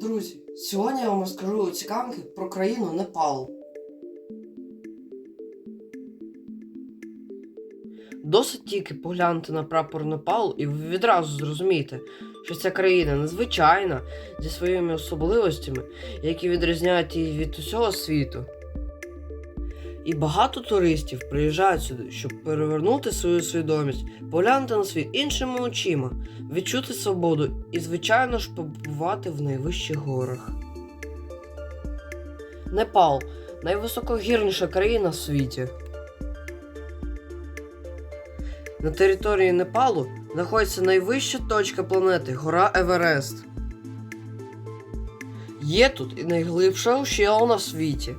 Друзі, сьогодні я вам розкажу цікавинки про країну Непал. Досить тільки поглянути на прапор Непалу, і ви відразу зрозумієте, що ця країна незвичайна зі своїми особливостями, які відрізняють її від усього світу. І багато туристів приїжджають сюди, щоб перевернути свою свідомість, поглянути на світ іншими очима, відчути свободу і, звичайно ж, побувати в найвищих горах. Непал найвисокогірніша країна в світі. На території Непалу знаходиться найвища точка планети гора Еверест. Є тут і найглибша ущелина в світі.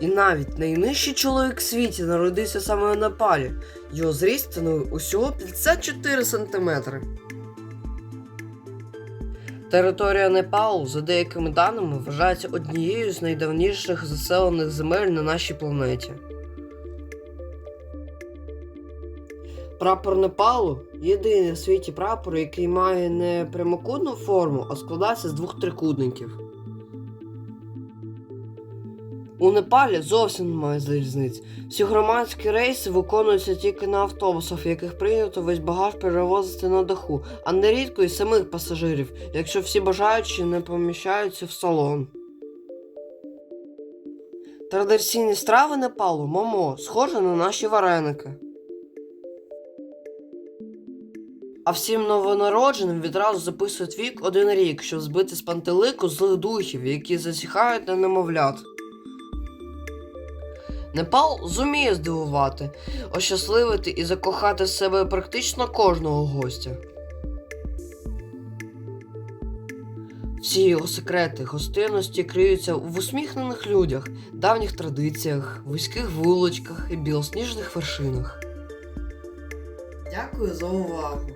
І навіть найнижчий чоловік в світі народився саме в Непалі. Його зріст становив усього 54 см. Територія Непалу, за деякими даними, вважається однією з найдавніших заселених земель на нашій планеті. Прапор Непалу єдиний в світі прапор, який має не прямокутну форму, а складається з двох трикутників. У Непалі зовсім немає залізниць. Всі громадські рейси виконуються тільки на автобусах, в яких прийнято весь багаж перевозити на даху, а нерідко і самих пасажирів, якщо всі бажаючі не поміщаються в салон. Традиційні страви Непалу момо, схоже на наші вареники. А всім новонародженим відразу записують вік один рік, щоб збити з пантелику злих духів, які засіхають на немовлят. Непал зуміє здивувати, ощасливити і закохати в себе практично кожного гостя. Всі його секрети гостинності криються в усміхнених людях, давніх традиціях, вузьких вуличках і білосніжних вершинах. Дякую за увагу!